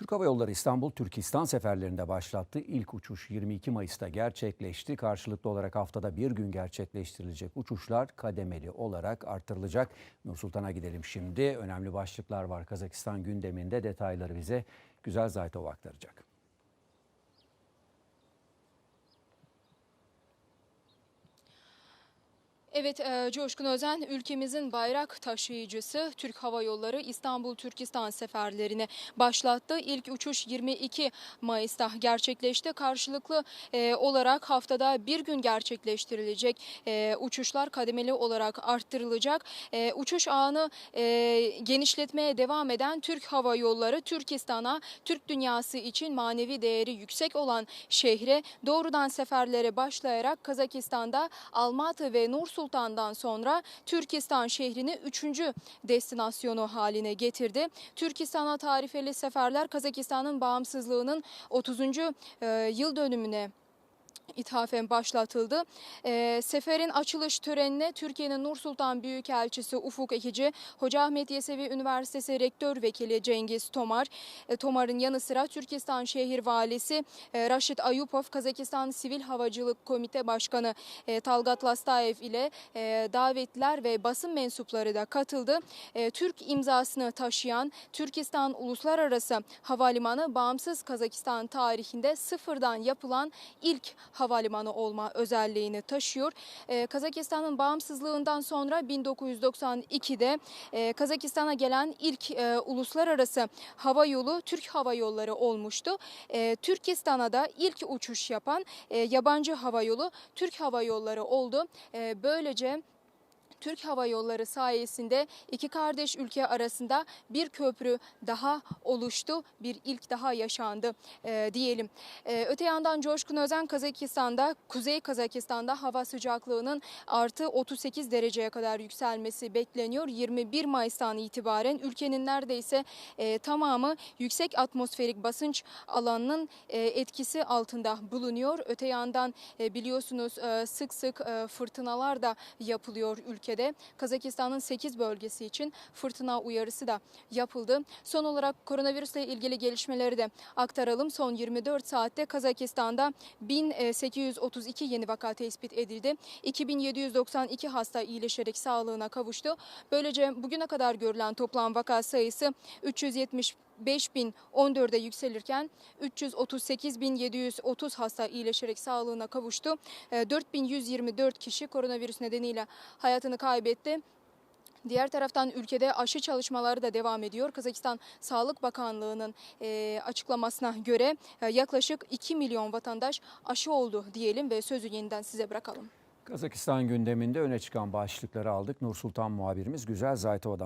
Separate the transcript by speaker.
Speaker 1: Türk Hava Yolları İstanbul Türkistan seferlerinde başlattığı ilk uçuş 22 Mayıs'ta gerçekleşti. Karşılıklı olarak haftada bir gün gerçekleştirilecek uçuşlar kademeli olarak artırılacak. Nur Sultan'a gidelim şimdi. Önemli başlıklar var Kazakistan gündeminde detayları bize Güzel Zaytov aktaracak.
Speaker 2: Evet e, Coşkun Özen ülkemizin bayrak taşıyıcısı Türk Hava Yolları İstanbul Türkistan seferlerini başlattı. İlk uçuş 22 Mayıs'ta gerçekleşti. Karşılıklı e, olarak haftada bir gün gerçekleştirilecek e, uçuşlar kademeli olarak arttırılacak. E, uçuş ağını e, genişletmeye devam eden Türk Hava Yolları Türkistan'a Türk dünyası için manevi değeri yüksek olan şehre doğrudan seferlere başlayarak Kazakistan'da Almatı ve Nur Sultan'dan sonra Türkistan şehrini üçüncü destinasyonu haline getirdi. Türkistan'a tarifeli seferler Kazakistan'ın bağımsızlığının 30. e, yıl dönümüne ithafen başlatıldı. E, seferin açılış törenine Türkiye'nin Nur Sultan Büyükelçisi Ufuk Ekici, Hoca Ahmet Yesevi Üniversitesi Rektör Vekili Cengiz Tomar, e, Tomar'ın yanı sıra Türkistan Şehir Valisi e, Raşit Ayupov, Kazakistan Sivil Havacılık Komite Başkanı e, Talgat Lastayev ile e, davetliler ve basın mensupları da katıldı. E, Türk imzasını taşıyan Türkistan Uluslararası Havalimanı bağımsız Kazakistan tarihinde sıfırdan yapılan ilk havalimanı olma özelliğini taşıyor. Ee, Kazakistan'ın bağımsızlığından sonra 1992'de e, Kazakistan'a gelen ilk e, uluslararası hava yolu Türk Hava Yolları olmuştu. E, Türkistan'a da ilk uçuş yapan yabancı hava yolu Türk Hava Yolları oldu. Böylece Türk Hava Yolları sayesinde iki kardeş ülke arasında bir köprü daha oluştu, bir ilk daha yaşandı e, diyelim. E, öte yandan Coşkun Özen Kazakistan'da, Kuzey Kazakistan'da hava sıcaklığının artı 38 dereceye kadar yükselmesi bekleniyor. 21 Mayıs'tan itibaren ülkenin neredeyse e, tamamı yüksek atmosferik basınç alanının e, etkisi altında bulunuyor. Öte yandan e, biliyorsunuz e, sık sık e, fırtınalar da yapılıyor ülkede. Kazakistan'ın 8 bölgesi için fırtına uyarısı da yapıldı. Son olarak koronavirüsle ilgili gelişmeleri de aktaralım. Son 24 saatte Kazakistan'da 1832 yeni vaka tespit edildi. 2792 hasta iyileşerek sağlığına kavuştu. Böylece bugüne kadar görülen toplam vaka sayısı 370 5014'e yükselirken 338.730 hasta iyileşerek sağlığına kavuştu. E, 4124 kişi koronavirüs nedeniyle hayatını kaybetti. Diğer taraftan ülkede aşı çalışmaları da devam ediyor. Kazakistan Sağlık Bakanlığı'nın e, açıklamasına göre e, yaklaşık 2 milyon vatandaş aşı oldu diyelim ve sözü yeniden size bırakalım.
Speaker 1: Kazakistan gündeminde öne çıkan başlıkları aldık. Nur Sultan muhabirimiz Güzel Zaytova'dan.